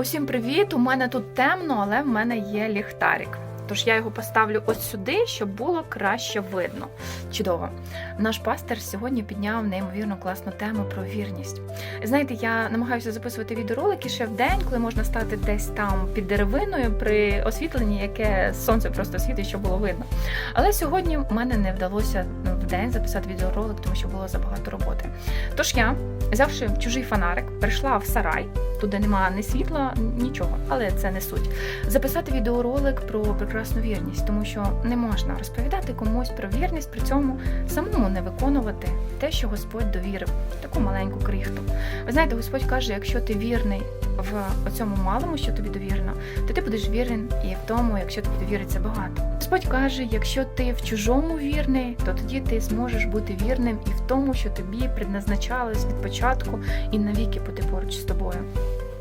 Усім привіт! У мене тут темно, але в мене є ліхтарик. Тож я його поставлю ось сюди, щоб було краще видно. Чудово. Наш пастор сьогодні підняв неймовірно класну тему про вірність. Знаєте, я намагаюся записувати відеоролики ще в день, коли можна стати десь там під деревиною при освітленні, яке сонце просто світить, щоб було видно. Але сьогодні в мене не вдалося ну, день записати відеоролик, тому що було забагато роботи. Тож я, взявши чужий фонарик, прийшла в сарай. Туди немає ні світла, нічого, але це не суть. Записати відеоролик про прекрасну вірність, тому що не можна розповідати комусь про вірність, при цьому самому не виконувати те, що Господь довірив, таку маленьку крихту. Ви знаєте, Господь каже, якщо ти вірний в цьому малому, що тобі довірено, то ти будеш вірен і в тому, якщо тобі довіриться багато. Господь каже, якщо ти в чужому вірний, то тоді ти зможеш бути вірним і в тому, що тобі предназначалось від початку і навіки бути поруч з тобою.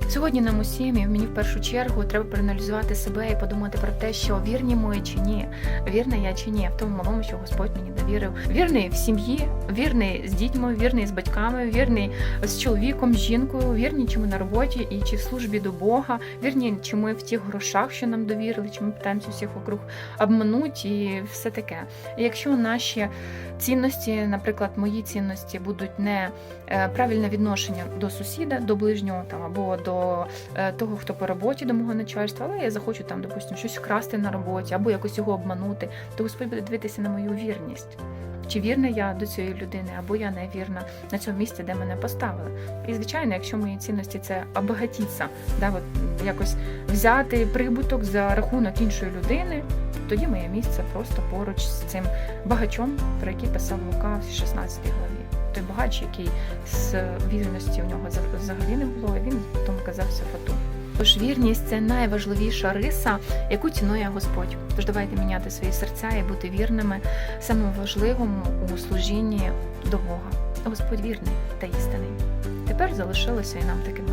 Сьогодні нам усім і мені в першу чергу треба проаналізувати себе і подумати про те, що вірні ми чи ні, вірна я чи ні, в тому малому, що Господь мені довірив. Вірний в сім'ї, вірний з дітьми, вірний з батьками, вірний з чоловіком, з жінкою, вірні чи ми на роботі і чи в службі до Бога, вірні чи ми в тих грошах, що нам довірили, чи ми питаємося всіх вокруг обмануть і все таке. І якщо наші цінності, наприклад, мої цінності будуть не е, правильне відношення до сусіда, до ближнього там або до е, того, хто по роботі до мого начальства, але я захочу там, допустимо, щось вкрасти на роботі або якось його обманути, то Господь буде дивитися на мою вірність. Чи вірна я до цієї людини, або я не вірна на цьому місці, де мене поставили. І звичайно, якщо мої цінності це обагатіться, да, от якось взяти прибуток за рахунок іншої людини, тоді моє місце просто поруч з цим багачом, про який писав Лука в 16 главі. Той багач, який з вірності у нього взагалі не було, він казався фату. Тож вірність це найважливіша риса, яку цінує Господь. Тож давайте міняти свої серця і бути вірними самому важливому у служінні до Бога. Господь вірний та істинний. Тепер залишилося і нам такими